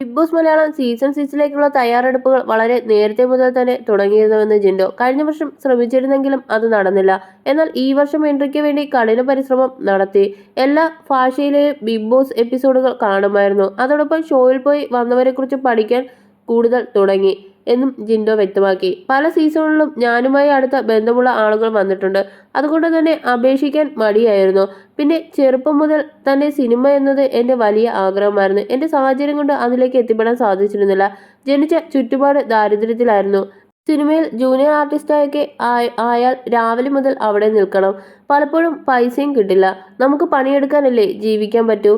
Big boss Malayalam season സിക്സിലേക്കുള്ള തയ്യാറെടുപ്പുകൾ വളരെ നേരത്തെ മുതൽ തന്നെ തുടങ്ങിയിരുന്നുവെന്ന് ജിൻഡോ. കഴിഞ്ഞ വർഷം ശ്രമിച്ചിരുന്നെങ്കിലും അത് നടന്നില്ല. എന്നാൽ ഈ വർഷം എൻട്രിക്ക് വേണ്ടി കഠിന പരിശ്രമം നടത്തി. എല്ലാ ഭാഷയിലെയും ബിഗ് ബോസ് എപ്പിസോഡുകൾ കാണുമായിരുന്നു. അതോടൊപ്പം ഷോയിൽ പോയി വന്നവരെക്കുറിച്ച് പഠിക്കാൻ കൂടുതൽ തുടങ്ങി. എന്നും ജിൻഡോ വ്യക്തമാക്കി. പല സീസണുകളിലും ഞാനുമായി അടുത്ത ബന്ധമുള്ള ആളുകൾ വന്നിട്ടുണ്ട്. അതുകൊണ്ട് തന്നെ അപേക്ഷിക്കാൻ മടിയായിരുന്നു. പിന്നെ ചെറുപ്പം മുതൽ തന്നെ സിനിമ എന്നത് എന്റെ വലിയ ആഗ്രഹമായിരുന്നു. എന്റെ സാഹചര്യം കൊണ്ട് അതിലേക്ക് എത്തിപ്പെടാൻ സാധിച്ചിരുന്നില്ല. ജനിച്ച ചുറ്റുപാട് ദാരിദ്ര്യത്തിലായിരുന്നു. സിനിമയിൽ ജൂനിയർ ആർട്ടിസ്റ്റായൊക്കെ ആയാൽ രാവിലെ മുതൽ അവിടെ നിൽക്കണം. പലപ്പോഴും പൈസയും കിട്ടില്ല. നമുക്ക് പണിയെടുക്കാനല്ലേ ജീവിക്കാൻ പറ്റൂ?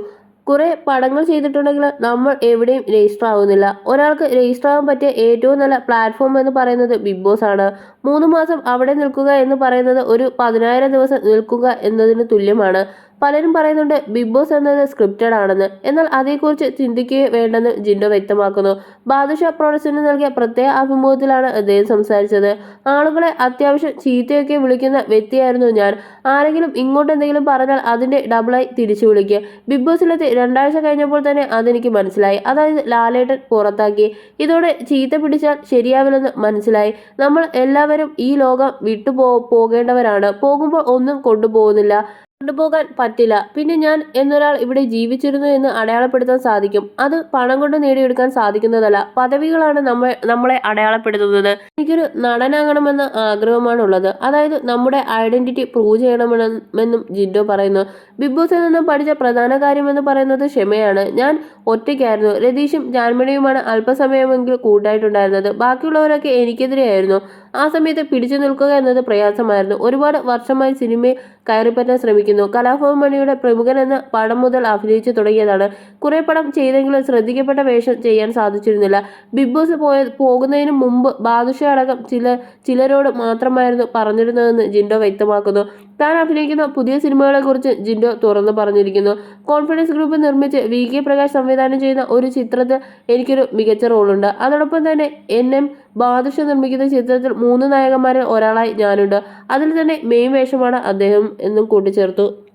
കുറെ പടങ്ങൾ ചെയ്തിട്ടുണ്ടെങ്കിൽ നമ്മൾ എവിടെയും രജിസ്റ്റർ ആവുന്നില്ല. ഒരാൾക്ക് രജിസ്റ്റർ ആവാൻ പറ്റിയ ഏറ്റവും നല്ല പ്ലാറ്റ്ഫോം എന്ന് പറയുന്നത് ബിഗ് ബോസ് ആണ്. മൂന്ന് മാസം അവിടെ നിൽക്കുക എന്ന് പറയുന്നത് ഒരു പതിനായിരം ദിവസം നിൽക്കുക എന്നതിന് തുല്യമാണ്. പലരും പറയുന്നുണ്ട് ബിഗ് ബോസ് എന്നത് സ്ക്രിപ്റ്റഡ് ആണെന്ന്. എന്നാൽ അതേക്കുറിച്ച് ചിന്തിക്കുകയേ വേണ്ടെന്ന് ജിൻഡോ വ്യക്തമാക്കുന്നു. ബാദുഷ പ്രൊഡക്ഷന് നൽകിയ പ്രത്യേക അഭിമുഖത്തിലാണ് അദ്ദേഹം സംസാരിച്ചത്. ആളുകളെ അത്യാവശ്യം ചീത്തയൊക്കെ വിളിക്കുന്ന വ്യക്തിയായിരുന്നു ഞാൻ. ആരെങ്കിലും ഇങ്ങോട്ട് എന്തെങ്കിലും പറഞ്ഞാൽ അതിന്റെ ഡബിളായി തിരിച്ചു വിളിക്കുക. ബിഗ് ബോസിലെത്തി രണ്ടാഴ്ച കഴിഞ്ഞപ്പോൾ തന്നെ അതെനിക്ക് മനസ്സിലായി. അതായത് ലാലേട്ടൻ പുറത്താക്കി. ഇതോടെ ചീത്ത പിടിച്ചാൽ ശരിയാവില്ലെന്ന് മനസ്സിലായി. നമ്മൾ എല്ലാവരും ഈ ലോകം വിട്ടു പോകേണ്ടവരാണ്. പോകുമ്പോൾ ഒന്നും കൊണ്ടുപോകുന്നില്ല. കൊണ്ടുപോകാൻ പറ്റില്ല. പിന്നെ ഞാൻ എന്നൊരാൾ ഇവിടെ ജീവിച്ചിരുന്നു എന്ന് അടയാളപ്പെടുത്താൻ സാധിക്കും. അത് പണം കൊണ്ട് നേടിയെടുക്കാൻ സാധിക്കുന്നതല്ല. പദവികളാണ് നമ്മൾ നമ്മളെ അടയാളപ്പെടുത്തുന്നത്. എനിക്കൊരു നടനാകണമെന്ന ആഗ്രഹമാണ് ഉള്ളത് അതായത് നമ്മുടെ ഐഡന്റിറ്റി പ്രൂവ് ചെയ്യണമെന്നും ജിൻഡോ പറയുന്നു. ബിഗ് ബോസിൽ നിന്നും പഠിച്ച പ്രധാന കാര്യമെന്ന് പറയുന്നത് ക്ഷമയാണ്. ഞാൻ ഒറ്റയ്ക്കായിരുന്നു. രതീഷും ജാൻമണിയുമാണ് അല്പസമയമെങ്കിലും കൂട്ടായിട്ടുണ്ടായിരുന്നത്. ബാക്കിയുള്ളവരൊക്കെ എനിക്കെതിരെയായിരുന്നു. ആ സമയത്ത് പിടിച്ചു നിൽക്കുക എന്നത് പ്രയാസമായിരുന്നു. ഒരുപാട് വർഷമായി സിനിമയെ കയറിപ്പറ്റാൻ ശ്രമിക്കുന്നു. കലാഭവൻ മണിയുടെ പ്രമുഖൻ എന്ന പടം മുതൽ അഭിനയിച്ചു തുടങ്ങിയതാണ്. കുറെ പടം ചെയ്തെങ്കിലും ശ്രദ്ധിക്കപ്പെട്ട വേഷം ചെയ്യാൻ സാധിച്ചിരുന്നില്ല. ബിഗ് ബോസ് പോയ പോകുന്നതിന് മുമ്പ് ബാദുഷ അടക്കം ചില ചിലരോട് മാത്രമായിരുന്നു പറഞ്ഞിരുന്നതെന്ന് ജിൻഡോ വ്യക്തമാക്കുന്നു. താൻ അഭിനയിക്കുന്ന പുതിയ സിനിമകളെക്കുറിച്ച് ജിൻഡോ തുറന്നു പറഞ്ഞിരിക്കുന്നു. കോൺഫിഡൻസ് ഗ്രൂപ്പ് നിർമ്മിച്ച് വി കെ പ്രകാശ് സംവിധാനം ചെയ്യുന്ന ഒരു ചിത്രത്തിൽ എനിക്കൊരു മികച്ച റോളുണ്ട്. അതോടൊപ്പം തന്നെ എൻ എം ബാദുഷ നിർമ്മിക്കുന്ന ചിത്രത്തിൽ മൂന്ന് നായകന്മാരിൽ ഒരാളായി ഞാനുണ്ട്. അതിൽ തന്നെ മെയിൻ വേഷമാണ് അദ്ദേഹം എന്നും കൂട്ടിച്ചേർത്തു.